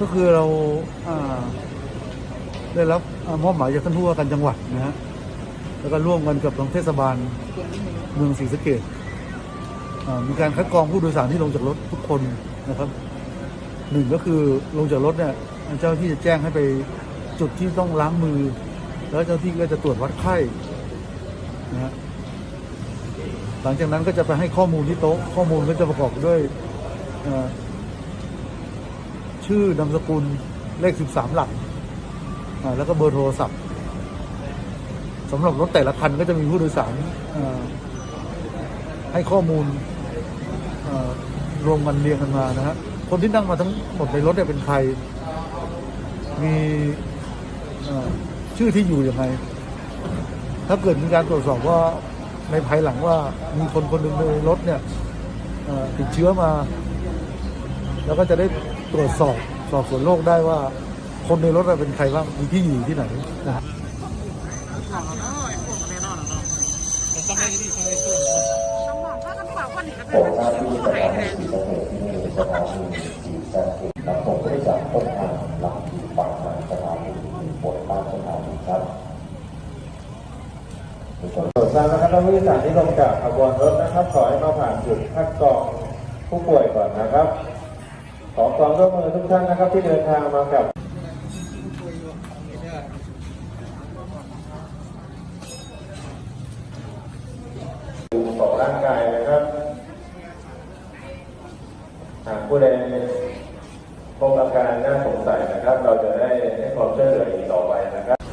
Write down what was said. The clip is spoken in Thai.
ก็คือเราได้รับมอบหมายจากท่านผู้ว่าการจังหวัดนะฮะแล้วก็ร่วมกันกับทางเทศบาลเมืองศรีสะเกดมีการคัดกรองผู้โดยสารที่ลงจากรถทุกคนนะครับหนึ่งก็คือลงจากรถเนี่ยเจ้าที่จะแจ้งให้ไปจุดที่ต้องล้างมือ แล้วเจ้าที่ก็จะตรวจวัดไข้นะฮะหลังจากนั้นก็จะไปให้ข้อมูลที่โต๊ะข้อมูลก็จะประกอบด้วยอ ชื่อนามสกุลเลข 13 หลักแล้วก็เบอร์โทรศัพท์สำหรับรถแต่ละคันก็จะมีผู้โดยสารให้ข้อมูลรวมกันเรียงกันมานะฮะคนที่นั่งมาทั้งหมดในรถเนี่ยเป็นใคร มีชื่อที่อยู่ยังไง ถ้าเกิดมีการตรวจสอบว่าในภายหลังว่ามีคนคนหนึ่งในรถเนี่ยติดเชื้อมา แล้วก็จะได้ ตรวจสอบสอบสวนโรคได้ว่า คนในรถน่ะเป็นใครบ้างมีที่อยู่ที่ไหนนะฮะต้องมองถ้าต้องบอกว่าหนึ่งก็เป็นผู้หายคะแนนสถานีสีสะเกดรับส่งผู้โดยสารต้นทางหลังที่ปากทางสถานีมีบทบ้านสถานีครับโปรดทราบนะครับท่านผู้โดยสารที่ลงจากขบวนรถนะครับ ขอให้มาผ่านจุดคัดกรองผู้ป่วยก่อนนะครับ ขอความร่วมมือทุกท่านนะครับที่เดินทางมากับดูขอร่างกายนะครับ หากผู้ใดพบอาการน่าสงสัยนะครับ เราจะได้ให้ความช่วยเหลืออีกต่อไปนะครับ